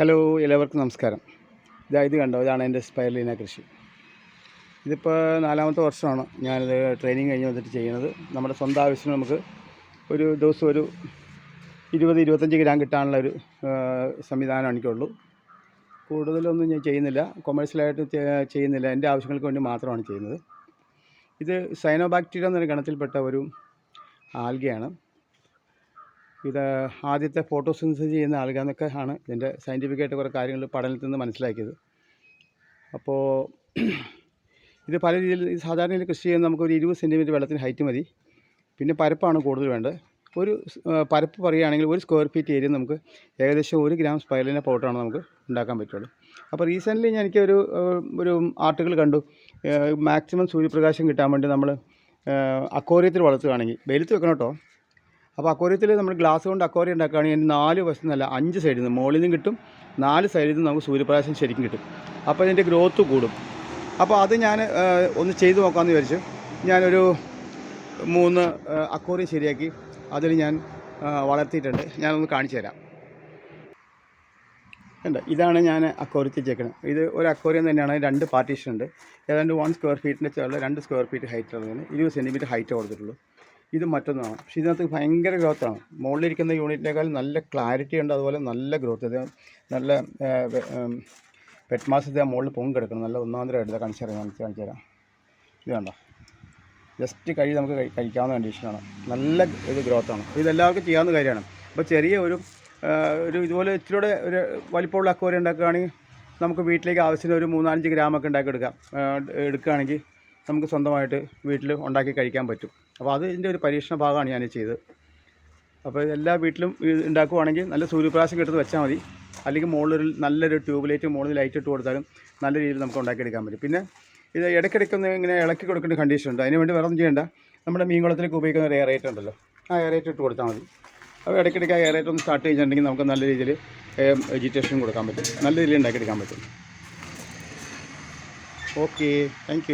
Hello എല്ലാവർക്കും നമസ്കാരം. ഇതാ ഇത് കണ്ടോ? ഇതാണ് എന്റെ സ്പൈർലീന കൃഷി. ഇതിപ്പോൾ നാലാമത്തെ വർഷമാണ് ഞാനിത് ട്രെയിനിങ് കഴിഞ്ഞ് വന്നിട്ട് ചെയ്യുന്നത്. നമ്മുടെ സ്വന്തം ആവശ്യത്തിന് നമുക്ക് ഒരു ദിവസം ഒരു ഇരുപത് ഇരുപത്തഞ്ച് ഗ്രാം കിട്ടാനുള്ള ഒരു സംവിധാനം എനിക്കുള്ളൂ. കൂടുതലൊന്നും ഞാൻ ചെയ്യുന്നില്ല. കൊമേഴ്സ്യലായിട്ട് ചെയ്യുന്നില്ല. എന്റെ ആവശ്യങ്ങൾക്ക് വേണ്ടി മാത്രമാണ് ചെയ്യുന്നത്. ഇത് സൈനോബാക്ടീരിയ എന്നൊരു ഗണത്തിൽപ്പെട്ട ഒരു ആൽഗയാണ്. ഇത് ആദ്യത്തെ ഫോട്ടോസിന്തസിസ് ചെയ്യുന്ന ആളുകളെന്നൊക്കെ ആണ് ഇതിന്റെ സയന്റിഫിക്കായിട്ട് കുറേ കാര്യങ്ങൾ പഠനത്തിൽ നിന്ന് മനസ്സിലാക്കിയത്. അപ്പോൾ ഇത് പല രീതിയിൽ സാധാരണ രീതിയിൽ കൃഷി ചെയ്യുന്ന നമുക്കൊരു ഇരുപത് സെന്റിമീറ്റർ വെള്ളത്തിന് ഹൈറ്റ് മതി. പിന്നെ പരപ്പാണ് കൂടുതൽ വേണ്ടത്. ഒരു പരപ്പ് പറയുകയാണെങ്കിൽ ഒരു സ്ക്വയർ ഫീറ്റ് ഏരിയ നമുക്ക് ഏകദേശം ഒരു ഗ്രാം സ്പൈലിന്റെ പൗഡറാണ് നമുക്ക് ഉണ്ടാക്കാൻ പറ്റുള്ളൂ. അപ്പോൾ റീസെന്റ്ലി ഞാൻ എനിക്ക് ഒരു ഒരു ആർട്ടിക്കിൾ കണ്ടു. മാക്സിമം സൂര്യപ്രകാശം കിട്ടാൻ വേണ്ടി നമ്മൾ അക്കോറിയത്തിൽ വളർത്തുകയാണെങ്കിൽ വെയിലത്ത് വെക്കണം കേട്ടോ. അപ്പോൾ അക്വാറിയത്തിൽ നമ്മൾ ഗ്ലാസ് കൊണ്ട് അക്വാറിയം ഉണ്ടാക്കുകയാണെങ്കിൽ നാല് വശത്തു നിന്നല്ല അഞ്ച് സൈഡിൽ നിന്ന് മുകളിൽ നിന്നും കിട്ടും നാല് സൈഡിൽ നിന്ന് നമുക്ക് സൂര്യപ്രകാശം ശരിക്കും കിട്ടും. അപ്പോൾ ഇതിന്റെ ഗ്രോത്ത് കൂടും. അപ്പോൾ അത് ഞാൻ ഒന്ന് ചെയ്തു നോക്കാമെന്ന് വിചാരിച്ചു. ഞാനൊരു മൂന്ന് അക്വാറിയം ശരിയാക്കി അതിൽ ഞാൻ വളർത്തിയിട്ടുണ്ട്. ഞാനൊന്ന് കാണിച്ചു തരാം. ഉണ്ട് ഇതാണ് ഞാൻ അക്വാറിയത്തിൽ ചേക്കുന്നത് ഇത് ഒരു അക്വാറിയം തന്നെയാണ്. രണ്ട് പാർട്ടീഷൻ ഉണ്ട്. ഏതാണ്ട് വൺ സ്ക്വയർ ഫീറ്റിന്റെ ചേർന്ന് രണ്ട് സ്ക്വയർ ഫീറ്റ് ഹൈറ്റ് ഉള്ളതാണ്. ഇരുപത് സെന്റിമീറ്റർ ഹൈറ്റ് കൊടുത്തിട്ടുള്ളൂ. ഇത് മറ്റൊന്നാണ്. പക്ഷേ ഇതിനകത്ത് ഭയങ്കര ഗ്രോത്താണ് മുകളിലിരിക്കുന്ന യൂണിറ്റിനേക്കാൾ നല്ല ക്ലാരിറ്റി ഉണ്ട്. അതുപോലെ നല്ല ഗ്രോത്ത് ഇത് നല്ല പെറ്റ് മാസ് ഇത് മുകളിൽ പൊങ്ങി കിടക്കണം നല്ല ഒന്നാന്തരമായിട്ട് കാണിച്ചു തരാം കാണിച്ച് കാണിച്ചു തരാം. ഇത് വേണ്ട ജസ്റ്റ് കഴി നമുക്ക് കഴിക്കാവുന്ന കണ്ടീഷനാണ് നല്ല ഇത് ഗ്രോത്താണ് ഇതെല്ലാവർക്കും ചെയ്യാവുന്ന കാര്യമാണ്. അപ്പോൾ ചെറിയ ഒരു ഒരു ഇതുപോലെ ഇച്ചിലൂടെ ഒരു വലിപ്പമുള്ള അക്വാറിയം ഉണ്ടാക്കുകയാണെങ്കിൽ നമുക്ക് വീട്ടിലേക്ക് ആവശ്യത്തിന് ഒരു മൂന്നാലഞ്ച് ഗ്രാമൊക്കെ ഉണ്ടാക്കി എടുക്കാം എടുക്കുകയാണെങ്കിൽ നമുക്ക് സ്വന്തമായിട്ട് വീട്ടിൽ ഉണ്ടാക്കി കഴിക്കാൻ പറ്റും. അപ്പോൾ അത് ഇതിന്റെ ഒരു പരീക്ഷണ ഭാഗമാണ് ഞാൻ ചെയ്തത്. അപ്പോൾ എല്ലാ വീട്ടിലും ഉണ്ടാക്കുവാണെങ്കിൽ നല്ല സൂര്യപ്രകാശം കിട്ടുന്നത് വെച്ചാൽ മതി. അല്ലെങ്കിൽ മുകളിലൊരു നല്ലൊരു ട്യൂബ് ലൈറ്റ് മുകളിൽ ലൈറ്റ് ഇട്ട് കൊടുത്താലും നല്ല രീതിയിൽ നമുക്ക് ഉണ്ടാക്കിയെടുക്കാൻ പറ്റും. പിന്നെ ഇത് ഇടയ്ക്കിടയ്ക്കൊന്ന് ഇങ്ങനെ ഇളക്കി കൊടുക്കേണ്ട കണ്ടീഷൻ ഉണ്ട്. അതിന് വേണ്ടി വേറെ ചെയ്യേണ്ട. നമ്മുടെ മീൻകുളത്തിലേക്ക് ഉപയോഗിക്കുന്ന ഒരു എയറേറ്റ് ഉണ്ടല്ലോ. ആ എയറേറ്റ് ഇട്ട് കൊടുത്താൽ മതി. അപ്പോൾ ഇടയ്ക്കിടയ്ക്ക് ആ എയറേറ്റ് ഒന്ന് സ്റ്റാർട്ട് ചെയ്തിട്ടുണ്ടെങ്കിൽ നമുക്ക് നല്ല രീതിയിൽ വെജിറ്റേഷൻ കൊടുക്കാൻ പറ്റും. നല്ല രീതിയിൽ ഉണ്ടാക്കിയെടുക്കാൻ പറ്റും. Okay thank